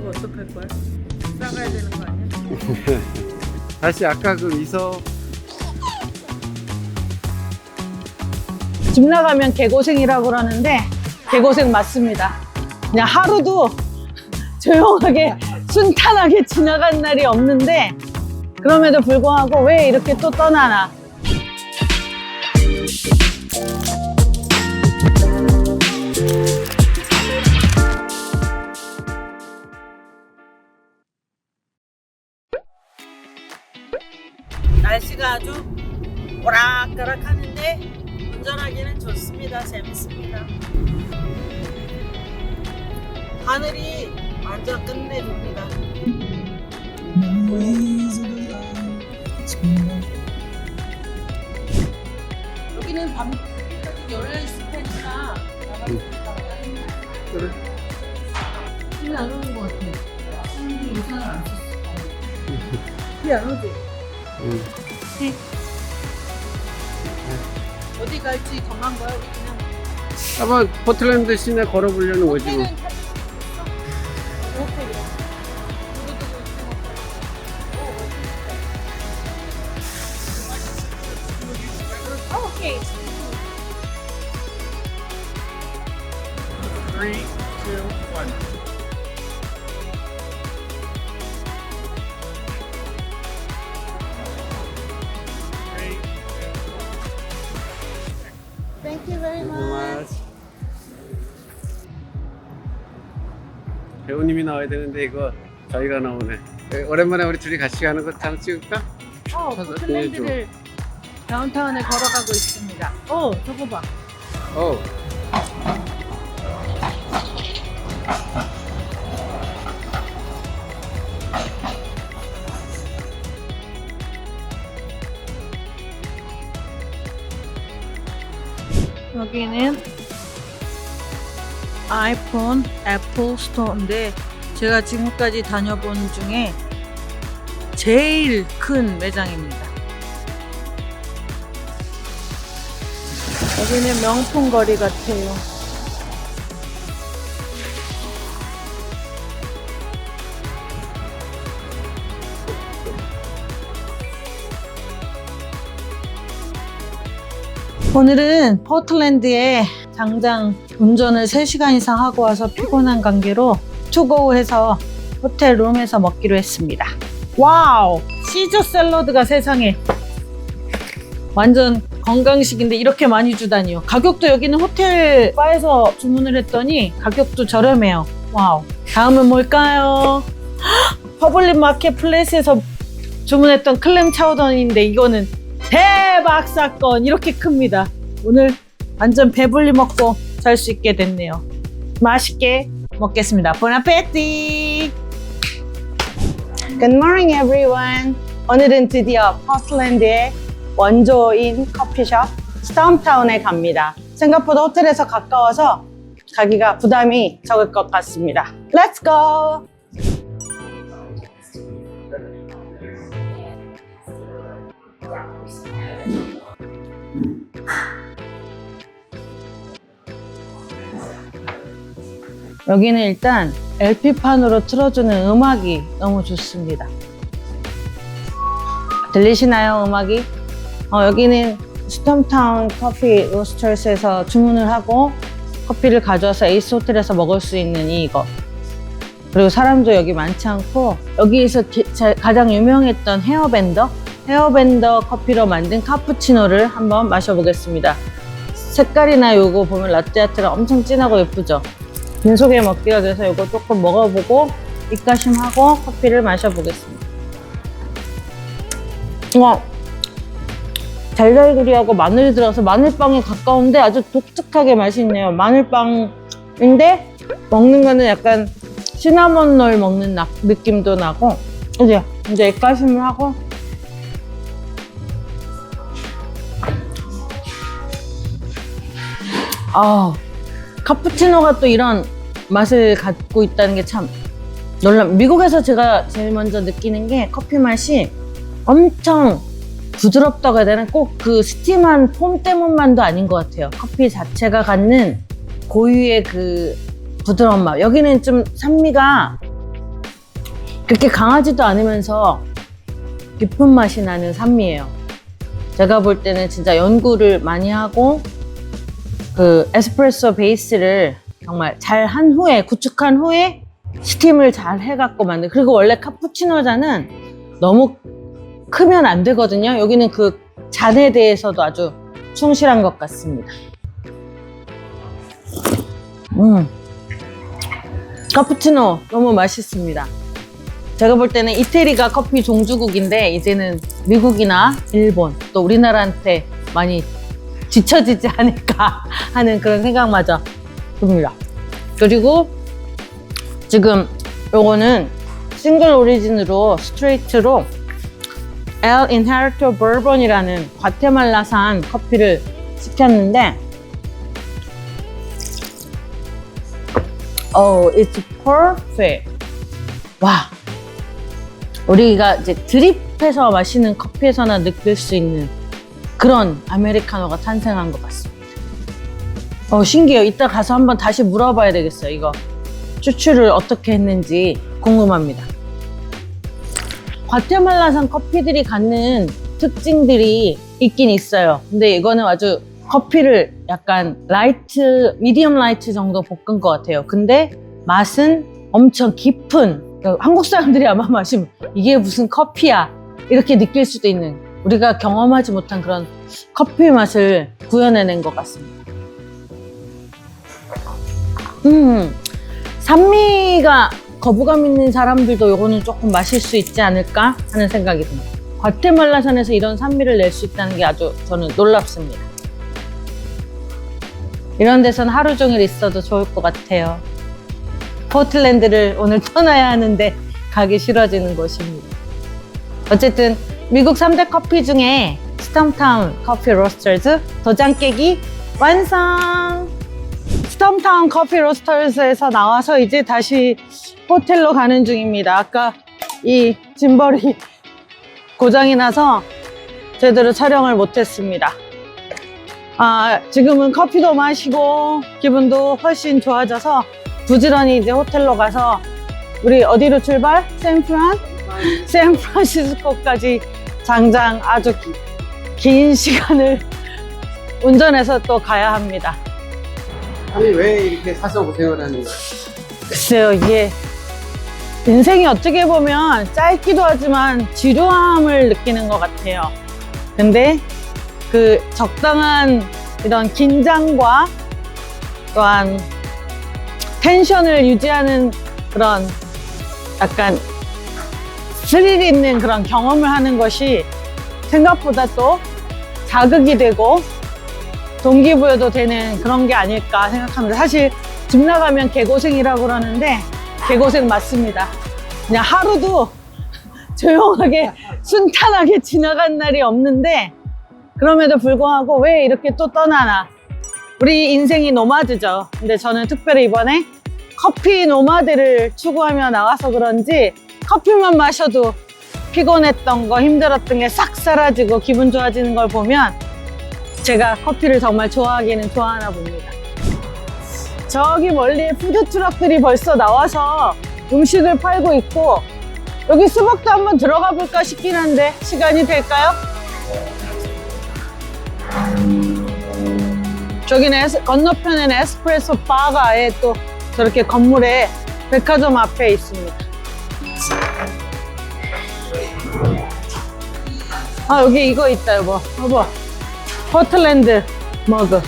저거 어떡할 거야? 싸가야 되는 거 아니야? 다시 아까 그 미소 집 나가면 개고생이라고 그러는데 개고생 맞습니다. 그냥 하루도 조용하게 순탄하게 지나간 날이 없는데 그럼에도 불구하고 왜 이렇게 또 떠나나? 아주 오락가락 하는데 운전하기는 좋습니다. 재밌습니다. 하늘이 완전 끝내줍니다. 여기는 밤까지 열려 있을 테니까 그래. 안 오는 것 같아. 사람들이 우산을 안 썼어. 비안 오지? 응. 어디 갈지 정한 거야 우리 그냥 아마 포틀랜드 시내 걸어보려는 거지 뭐. 호텔은 찾을 수 있어. 호텔이야. 두고두고 있으면 어, 오케이. Three, two, one. 배우님이 나와야 되는데 이거 저희가 나오네. 에, 오랜만에 우리 둘이 같이 가는 거 한번 찍을까? 어, 찾아- 포틀랜드를 다운타운에 걸어가고 있습니다. 어, 저거 봐. 어. 여기는 아이폰 애플 스토어인데 제가 지금까지 다녀본 중에 제일 큰 매장입니다. 여기는 명품 거리 같아요. 오늘은 포틀랜드에 당장 운전을 3시간 이상 하고 와서 피곤한 관계로 투고해서 호텔 룸에서 먹기로 했습니다. 와우! 시저 샐러드가 세상에 완전 건강식인데 이렇게 많이 주다니요. 가격도 여기는 호텔 바에서 주문을 했더니 가격도 저렴해요. 와우. 다음은 뭘까요? 헉! 퍼블릭 마켓 플레이스에서 주문했던 클램 차우던인데 이거는 대박 사건 이렇게 큽니다. 오늘 완전 배불리 먹고 잘 수 있게 됐네요. 맛있게 먹겠습니다. 보나페티! Good morning everyone. 오늘은 드디어 포틀랜드의 원조인 커피숍 스톰타운에 갑니다. 생각보다 호텔에서 가까워서 가기가 부담이 적을 것 같습니다. Let's go! 여기는 일단 LP판으로 틀어주는 음악이 너무 좋습니다. 들리시나요, 음악이? 어, 여기는 스톰타운 커피 로스터스에서 주문을 하고 커피를 가져와서 에이스 호텔에서 먹을 수 있는 이거. 그리고 사람도 여기 많지 않고 여기에서 가장 유명했던 헤어밴더 헤어밴더 커피로 만든 카푸치노를 한번 마셔보겠습니다. 색깔이나 요거 보면 라떼아트가 엄청 진하고 예쁘죠? 빈속에 먹기가 돼서 이거 조금 먹어보고 입가심하고 커피를 마셔보겠습니다. 와, 달달구리하고 마늘이 들어서 마늘빵에 가까운데 아주 독특하게 맛있네요. 마늘빵인데 먹는 거는 약간 시나몬 롤 먹는 나- 느낌도 나고. 이제 이제 입가심을 하고. 아 카푸치노가 또 이런 맛을 갖고 있다는 게 참 놀람. 미국에서 제가 제일 먼저 느끼는 게 커피 맛이 엄청 부드럽다고 해야 되나? 꼭 그 스팀한 폼 때문만도 아닌 것 같아요. 커피 자체가 갖는 고유의 그 부드러운 맛. 여기는 좀 산미가 그렇게 강하지도 않으면서 깊은 맛이 나는 산미예요. 제가 볼 때는 진짜 연구를 많이 하고 그 에스프레소 베이스를 정말 잘 한 후에 구축한 후에 스팀을 잘 해갖고 만든 그리고 원래 카푸치노 잔은 너무 크면 안 되거든요. 여기는 그 잔에 대해서도 아주 충실한 것 같습니다. 음, 카푸치노 너무 맛있습니다. 제가 볼 때는 이태리가 커피 종주국인데 이제는 미국이나 일본 또 우리나라한테 많이 뒤처지지 않을까 하는 그런 생각마저 듭니다. 그리고 지금 요거는 싱글 오리진으로 스트레이트로 El Inherito Bourbon이라는 과테말라산 커피를 시켰는데 Oh, it's perfect. 와, 우리가 이제 드립해서 마시는 커피에서나 느낄 수 있는 그런 아메리카노가 탄생한 것 같습니다. 어, 신기해요. 이따 가서 한번 다시 물어봐야 되겠어요. 이거 추출을 어떻게 했는지 궁금합니다. 과테말라산 커피들이 갖는 특징들이 있긴 있어요. 근데 이거는 아주 커피를 약간 라이트, 미디엄 라이트 정도 볶은 것 같아요. 근데 맛은 엄청 깊은, 그러니까 한국 사람들이 아마 마시면 이게 무슨 커피야. 이렇게 느낄 수도 있는 우리가 경험하지 못한 그런 커피 맛을 구현해낸 것 같습니다. 음, 산미가 거부감 있는 사람들도 요거는 조금 마실 수 있지 않을까 하는 생각이 듭니다. 과테말라산에서 이런 산미를 낼 수 있다는 게 아주 저는 놀랍습니다. 이런 데선 하루 종일 있어도 좋을 것 같아요. 포틀랜드를 오늘 떠나야 하는데 가기 싫어지는 곳입니다. 어쨌든 미국 3대 커피 중에 스톰타운 커피 로스터즈 도장 깨기 완성! 스톰타운 커피 로스터즈에서 나와서 이제 다시 호텔로 가는 중입니다. 아까 이 짐벌이 고장이 나서 제대로 촬영을 못했습니다. 아, 지금은 커피도 마시고 기분도 훨씬 좋아져서 부지런히 이제 호텔로 가서 우리 어디로 출발? 샌프란? 샌프란시스코까지 장장 아주 기- 긴 시간을 운전해서 또 가야 합니다. 아니 왜 이렇게 사서 고생을 하는 거야? 글쎄요, 이게 인생이 어떻게 보면 짧기도 하지만 지루함을 느끼는 것 같아요. 근데 그 적당한 이런 긴장과 또한 텐션을 유지하는 그런 약간 스릴 있는 그런 경험을 하는 것이 생각보다 또 자극이 되고 동기부여도 되는 그런 게 아닐까 생각합니다. 사실 집 나가면 개고생이라고 그러는데 개고생 맞습니다. 그냥 하루도 조용하게 순탄하게 지나간 날이 없는데 그럼에도 불구하고 왜 이렇게 또 떠나나? 우리 인생이 노마드죠. 근데 저는 특별히 이번에 커피 노마드를 추구하며 나와서 그런지 커피만 마셔도 피곤했던 거 힘들었던 게 싹 사라지고 기분 좋아지는 걸 보면 제가 커피를 정말 좋아하기는 좋아하나 봅니다. 저기 멀리 푸드트럭들이 벌써 나와서 음식을 팔고 있고 여기 수박도 한번 들어가 볼까 싶긴 한데 시간이 될까요? 저기는 건너편에는 에스프레소 바가 아예 또 저렇게 건물에 백화점 앞에 있습니다. 아 여기 이거 있다 여보 여보 포틀랜드 머그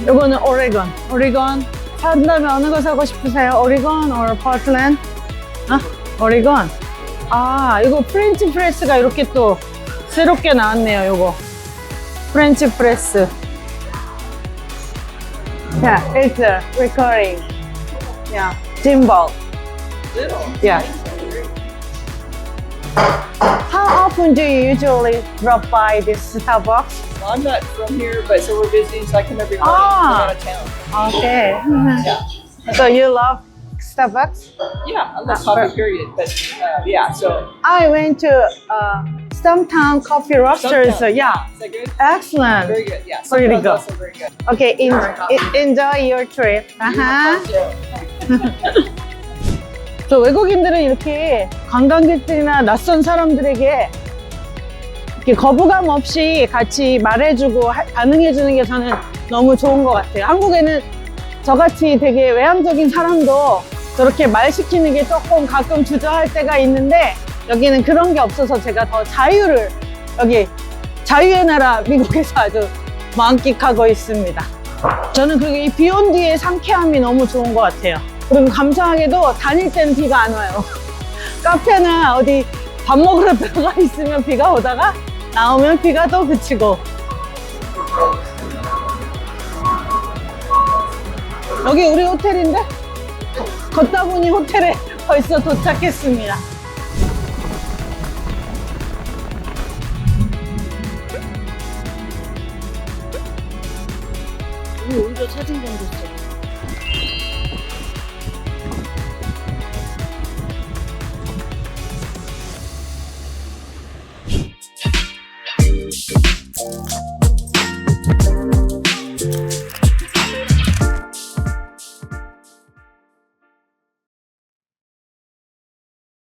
이거는 오레곤 오레곤 산다면 어느 거 사고 싶으세요? 오레곤 or 포틀랜드? 어? 오레곤 아 이거 프렌치 프레스가 이렇게 또 새롭게 나왔네요 이거 프렌치 프레스 it's uh, recurring. Yeah, gimbal. Yeah. How often do you usually drop by this Starbucks? Well, I'm not from here, but so we're busy, so I come every morning. Ah. Out of town. Okay. Yeah. So you love Starbucks? Yeah, I love coffee, period. But uh, yeah, so. I went to uh, Stumptown Coffee Roasters. So Stumptown, yeah, Is that good? excellent. Very good. Yeah. Pretty Stumptown's good. Also very good. Okay, en- en- enjoy your trip. Uh-huh. 저 외국인들은 이렇게 관광객들이나 낯선 사람들에게 이렇게 거부감 없이 같이 말해주고 하- 반응해주는 게 저는 너무 좋은 것 같아요. 한국에는 저같이 되게 외향적인 사람도 저렇게 말 시키는 게 조금 가끔 주저할 때가 있는데 여기는 그런 게 없어서 제가 더 자유를 여기 자유의 나라 미국에서 아주 만끽하고 있습니다. 저는 그리고 이비온 뒤에 상쾌함이 너무 좋은 것 같아요. 그리고 감사하게도 다닐 때는 비가 안 와요. 카페나 어디 밥 먹으러 들어가 있으면 비가 오다가 나오면 비가 또 그치고. 여기 우리 호텔인데? 걷다 보니 호텔에 벌써 도착했습니다. 우리 오히려 사진 건졌어.